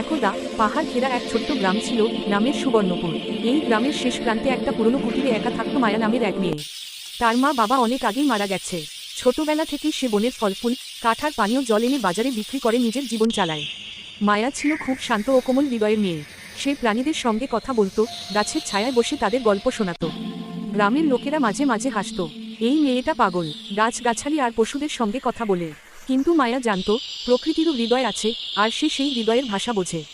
একদা পাহাড় ঘেরা এক ছোট্ট গ্রাম ছিল, নামের সুবর্ণপুর। এই গ্রামের শেষ প্রান্তে একটা পুরনো কুটিরে একা থাকতো মায়া নামের এক মেয়ে। তার মা বাবা অনেক আগেই মারা গেছে। ছোটবেলা থেকেই সে বনের ফলফুল কাঠার পানীয় জল এনে বাজারে বিক্রি করে নিজের জীবন চালায়। মায়া ছিল খুব শান্ত ও কোমল হৃদয়ের মেয়ে। সে প্রাণীদের সঙ্গে কথা বলতো, গাছের ছায়ায় বসে তাদের গল্প শোনাতো। গ্রামের লোকেরা মাঝে মাঝে হাসতো, এই মেয়েটা পাগল গাছগাছালি আর পশুদের সঙ্গে কথা বলে। কিন্তু মায়া জানত, প্রকৃতিরও হৃদয় আছে, আর সে সেই হৃদয়ের ভাষা বোঝে।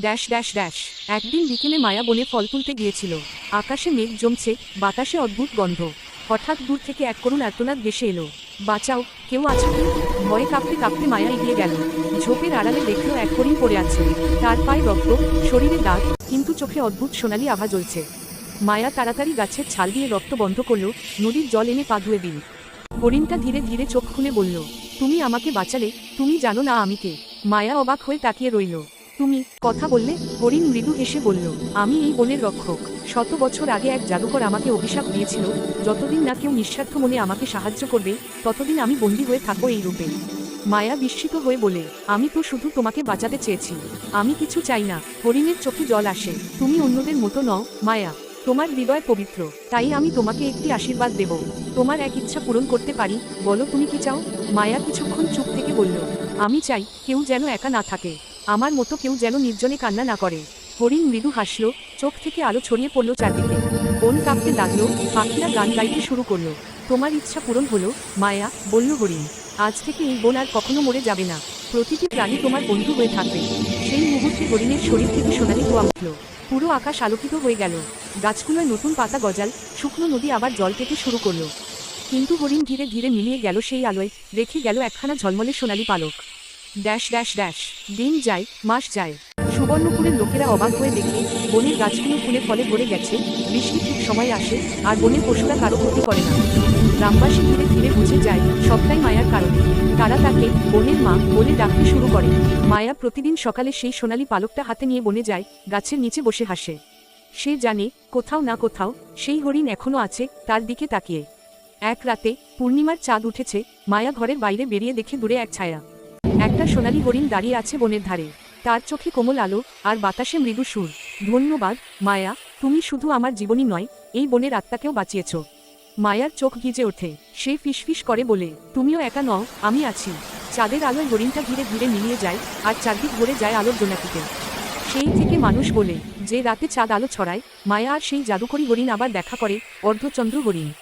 Dash dash dash. একদিন বিকেলে মায়া বনে ফল তুলতে গিয়েছিল। আকাশে মেঘ জমছে, বাতাসে অদ্ভুত গন্ধ। হঠাৎ দূর থেকে এক করুণ আর্তনাদ ভেসে এলো। বাঁচাও, কেউ আছে কি? ভয়ে কাঁপতে কাঁপতে মায়া এগিয়ে গেল। ঝোপের আড়ালে দেখল এক হরিণ পড়ে আছে। তার পায়ে রক্ত, শরীরে দাগ, কিন্তু চোখে অদ্ভুত সোনালি আভা জ্বলছে। মায়া তাড়াতাড়ি গাছের ছাল দিয়ে রক্ত বন্ধ করল, নদীর জল এনে পা ধুয়ে দিল। হরিণটা ধীরে ধীরে চোখ খুলে বলল তুমি আমাকে বাঁচালে, তুমি জানো না আমি কে। মায়া অবাক হয়ে তাকিয়ে রইল। তুমি, কথা বললে, হরিণ মৃদু হেসে বলল, আমি এই বনের রক্ষক। শত বছর আগে এক জাদুকর আমাকে অভিশাপ দিয়েছিল। যতদিন না কেউ নিঃস্বার্থ মনে আমাকে সাহায্য করবে, ততদিন আমি বন্দী হয়ে থাকব এই রূপে। মায়া বিস্মিত হয়ে বলে, আমি তো শুধু তোমাকে বাঁচাতে চেয়েছি। আমি কিছু চাই না। হরিণের চোখে জল আসে। তুমি অন্যদের মতো নও, মায়া। তোমার হৃদয় পবিত্র, তাই আমি তোমাকে একটি আশীর্বাদ দেব। তোমার এক ইচ্ছা পূরণ করতে পারি, বলো তুমি কি চাও? মায়া কিছুক্ষণ চুপ থেকে বলল, আমি চাই কেউ যেন একা না থাকে। আমার মতো কেউ যেন নির্জনে কান্না না করে। হরিণ মৃদু হাসলো, চোখ থেকে আলো ছড়িয়ে পড়ল চারদিকে। বন কাঁপতে লাগল, পাখিরা গান গাইতে শুরু করল। তোমার ইচ্ছা পূরণ হলো, মায়া, বলল হরিণ, আজ থেকে এই বন আর কখনো মরে যাবে না। প্রতিটি প্রাণী তোমার বন্ধু হয়ে থাকবে। সেই মুহূর্তে হরিণের শরীর থেকে সোনালি ধোয়া উঠল। পুরো আকাশ আলোকিত হয়ে গেল। গাছগুলোয় নতুন পাতা গজাল, শুকনো নদী আবার জল পেতে শুরু করল। কিন্তু হরিণ ধীরে ধীরে মিলিয়ে গেল সেই আলোয়, রেখে গেল একখানা ঝলমলে সোনালি পালক। ড্যাশ ড্যাশ ড্যাশ, দিন যায়, মাস যায়। সুবর্ণপুরের লোকেরা অবাক হয়ে দেখে, বনের গাছগুলো ফুলে ফলে ভরে গেছে, বৃষ্টি ঠিক সময় আসে, আর বনের পশুরা কারও ক্ষতি করে না। গ্রামবাসী ধীরে ধীরে বুঝে যায় তারা তাকে বনের মা বলে ডাকতে শুরু করে। মায়া প্রতিদিন সকালে সেই সোনালি পালকটা হাতে নিয়ে বনে যায়, গাছের নিচে বসে হাসে। সে জানে, কোথাও না কোথাও সেই হরিণ এখনও আছে, তার দিকে তাকিয়ে। এক রাতে পূর্ণিমার চাঁদ উঠেছে, মায়া ঘরের বাইরে বেরিয়ে দেখে দূরে এক ছায়া। একটা সোনালি হরিণ দাঁড়িয়ে আছে বনের ধারে। তার চোখে কোমল আলো আর বাতাসে মৃদু সুর। ধন্যবাদ, মায়া, তুমি শুধু আমার জীবনই নয়, এই বনের আত্মাকেও বাঁচিয়েছ। মায়ার চোখ গিজে ওঠে। সে ফিসফিস করে বলে, তুমিও একা নও, আমি আছি। চাঁদের আলোয় হরিণটা ধীরে ধীরে মিলিয়ে যায় আর চারদিক ভরে যায় আলোর জোনাকিতে সেই থেকে মানুষ বলে, যে রাতে চাঁদ আলো ছড়ায়, মায়া আর সেই জাদুকরী হরিণ আবার দেখা করে, অর্ধচন্দ্র হরিণ।